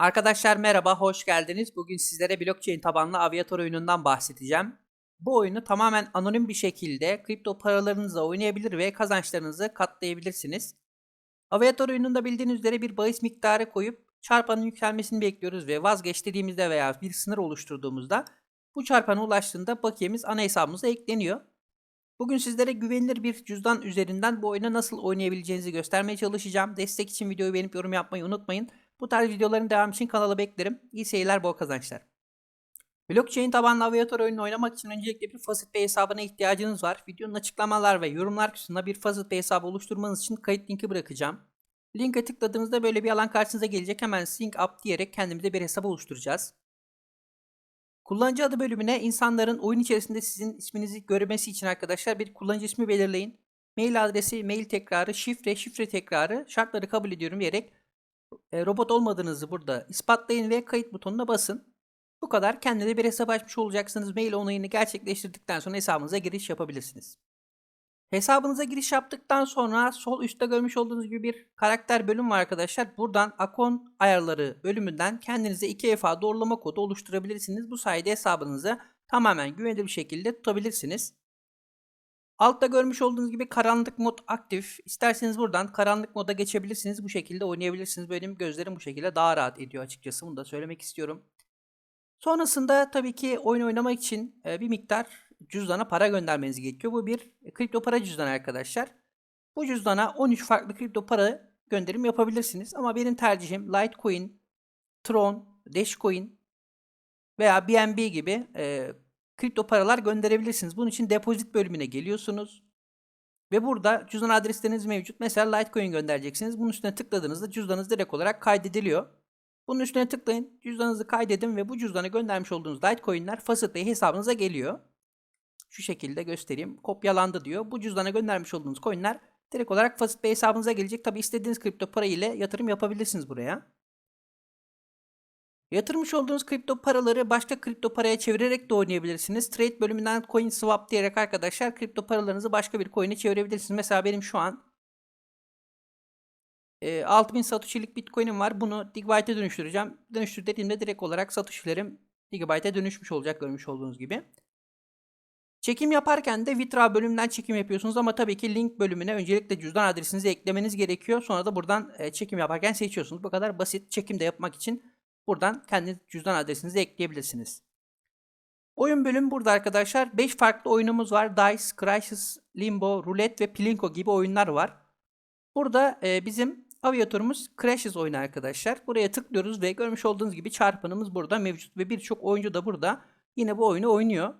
Arkadaşlar merhaba, hoş geldiniz. Bugün sizlere blockchain tabanlı Aviator oyunundan bahsedeceğim. Bu oyunu tamamen anonim bir şekilde kripto paralarınızla oynayabilir ve kazançlarınızı katlayabilirsiniz. Aviator oyununda bildiğiniz üzere bir bahis miktarı koyup çarpanın yükselmesini bekliyoruz ve vazgeç dediğimizde veya bir sınır oluşturduğumuzda bu çarpana ulaştığında bakiyemiz ana hesabımıza ekleniyor. Bugün sizlere güvenilir bir cüzdan üzerinden bu oyunu nasıl oynayabileceğinizi göstermeye çalışacağım. Destek için videoyu beğenip yorum yapmayı unutmayın. Bu tarz videoların devamı için kanala beklerim. İyi seyirler, bol kazançlar. Blockchain tabanlı aviator oyununu oynamak için öncelikle bir Facet Pay hesabına ihtiyacınız var. Videonun açıklamalar ve yorumlar kısmında bir Facet Pay hesabı oluşturmanız için kayıt linki bırakacağım. Linke tıkladığınızda böyle bir alan karşınıza gelecek. Hemen sync up diyerek kendimize bir hesap oluşturacağız. Kullanıcı adı bölümüne insanların oyun içerisinde sizin isminizi görmesi için arkadaşlar bir kullanıcı ismi belirleyin. Mail adresi, mail tekrarı, şifre, şifre tekrarı, şartları kabul ediyorum diyerek robot olmadığınızı burada ispatlayın ve kayıt butonuna basın. Bu kadar. Kendine bir hesap açmış olacaksınız. Mail onayını gerçekleştirdikten sonra hesabınıza giriş yapabilirsiniz. Hesabınıza giriş yaptıktan sonra sol üstte görmüş olduğunuz gibi bir karakter bölüm var arkadaşlar. Buradan akon ayarları bölümünden kendinize 2 defa doğrulama kodu oluşturabilirsiniz. Bu sayede hesabınızı tamamen güvenilir bir şekilde tutabilirsiniz. Altta görmüş olduğunuz gibi karanlık mod aktif. İsterseniz buradan karanlık moda geçebilirsiniz. Bu şekilde oynayabilirsiniz. Benim gözlerim bu şekilde daha rahat ediyor açıkçası. Bunu da söylemek istiyorum. Sonrasında tabii ki oyun oynamak için e, bir miktar cüzdana para göndermeniz gerekiyor. Bu bir kripto para cüzdanı arkadaşlar. Bu cüzdana 13 farklı kripto para gönderim yapabilirsiniz. Ama benim tercihim Litecoin, Tron, Dashcoin veya BNB gibi e, kripto paralar gönderebilirsiniz. Bunun için depozit bölümüne geliyorsunuz. Ve burada cüzdan adresleriniz mevcut. Mesela Litecoin göndereceksiniz. Bunun üstüne tıkladığınızda cüzdanınız direkt olarak kaydediliyor. Bunun üstüne tıklayın. Cüzdanınızı kaydedin ve bu cüzdana göndermiş olduğunuz Litecoin'ler Facetpay hesabınıza geliyor. Şu şekilde göstereyim. Kopyalandı diyor. Bu cüzdana göndermiş olduğunuz coin'ler direkt olarak Facetpay hesabınıza gelecek. Tabi istediğiniz kripto para ile yatırım yapabilirsiniz buraya. Yatırmış olduğunuz kripto paraları başka kripto paraya çevirerek de oynayabilirsiniz. Trade bölümünden coin swap diyerek arkadaşlar kripto paralarınızı başka bir coin'e çevirebilirsiniz. Mesela benim şu an e, 6000 Satoshi'lik Bitcoin'im var. Bunu Gigabyte'e dönüştüreceğim. Dönüştür dediğimde direkt olarak Satoshi'lerim Gigabyte'e dönüşmüş olacak görmüş olduğunuz gibi. Çekim yaparken de Vitra bölümünden çekim yapıyorsunuz ama tabii ki link bölümüne öncelikle cüzdan adresinizi eklemeniz gerekiyor. Sonra da buradan e, çekim yaparken seçiyorsunuz. Bu kadar basit çekim de yapmak için buradan kendi cüzdan adresinizi ekleyebilirsiniz. Oyun bölümü burada arkadaşlar. 5 farklı oyunumuz var. Dice, Crisis, Limbo, Roulette ve Plinko gibi oyunlar var. Burada e, bizim aviatorumuz Crashes oyunu arkadaşlar. Buraya tıklıyoruz ve görmüş olduğunuz gibi çarpanımız burada mevcut ve birçok oyuncu da burada yine bu oyunu oynuyor.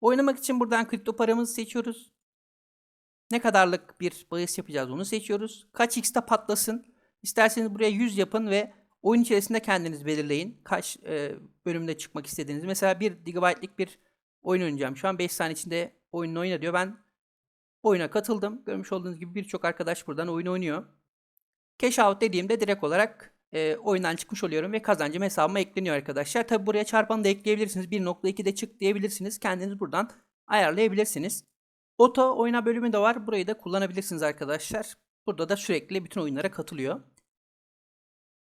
Oynamak için buradan kripto paramızı seçiyoruz. Ne kadarlık bir bahis yapacağız onu seçiyoruz. Kaç x'te patlasın. İsterseniz buraya 100 yapın ve oyun içerisinde kendiniz belirleyin. Kaç e, bölümde çıkmak istediğiniz. Mesela 1 GB'lik bir oyun oynayacağım. Şu an 5 saniye içinde oyununu oyna diyor. Ben oyuna katıldım. Görmüş olduğunuz gibi birçok arkadaş buradan oyun oynuyor. Cash out dediğimde direkt olarak e, oyundan çıkmış oluyorum ve kazancım hesabıma ekleniyor arkadaşlar. Tabi buraya çarpanı da ekleyebilirsiniz. 1.2'de çık diyebilirsiniz. Kendiniz buradan ayarlayabilirsiniz. Oto oyna bölümü de var. Burayı da kullanabilirsiniz arkadaşlar. Burada da sürekli bütün oyunlara katılıyor.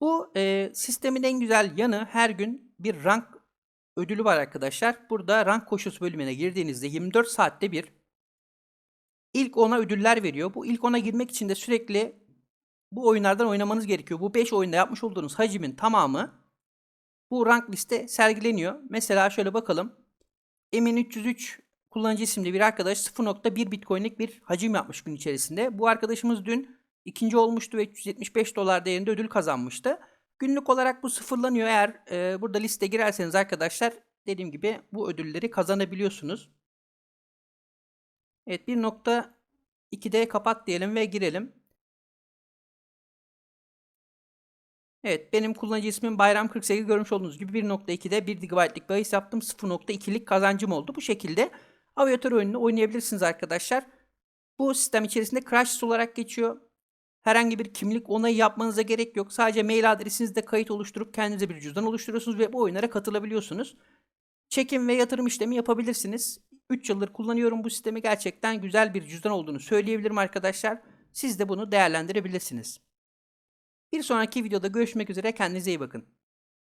Bu e, sistemin en güzel yanı her gün bir rank ödülü var arkadaşlar. Burada rank koşusu bölümüne girdiğinizde 24 saatte bir ilk ona ödüller veriyor. Bu ilk ona girmek için de sürekli bu oyunlardan oynamanız gerekiyor. Bu 5 oyunda yapmış olduğunuz hacimin tamamı bu rank liste sergileniyor. Mesela şöyle bakalım. Emin 303 kullanıcı isimli bir arkadaş 0.1 Bitcoin'lik bir hacim yapmış gün içerisinde. Bu arkadaşımız dün ikinci olmuştu ve 375 dolar değerinde ödül kazanmıştı. Günlük olarak bu sıfırlanıyor. Eğer e, burada liste girerseniz arkadaşlar dediğim gibi bu ödülleri kazanabiliyorsunuz. Evet 1.2'de kapat diyelim ve girelim. Evet benim kullanıcı ismim Bayram 48 görmüş olduğunuz gibi 1.2'de 1 GB'lik bahis yaptım. 0.2'lik kazancım oldu. Bu şekilde aviatör oyununu oynayabilirsiniz arkadaşlar. Bu sistem içerisinde Crash olarak geçiyor. Herhangi bir kimlik onayı yapmanıza gerek yok. Sadece mail adresinizde kayıt oluşturup kendinize bir cüzdan oluşturuyorsunuz ve bu oyunlara katılabiliyorsunuz. Çekim ve yatırım işlemi yapabilirsiniz. 3 yıldır kullanıyorum bu sistemi. Gerçekten güzel bir cüzdan olduğunu söyleyebilirim arkadaşlar. Siz de bunu değerlendirebilirsiniz. Bir sonraki videoda görüşmek üzere kendinize iyi bakın.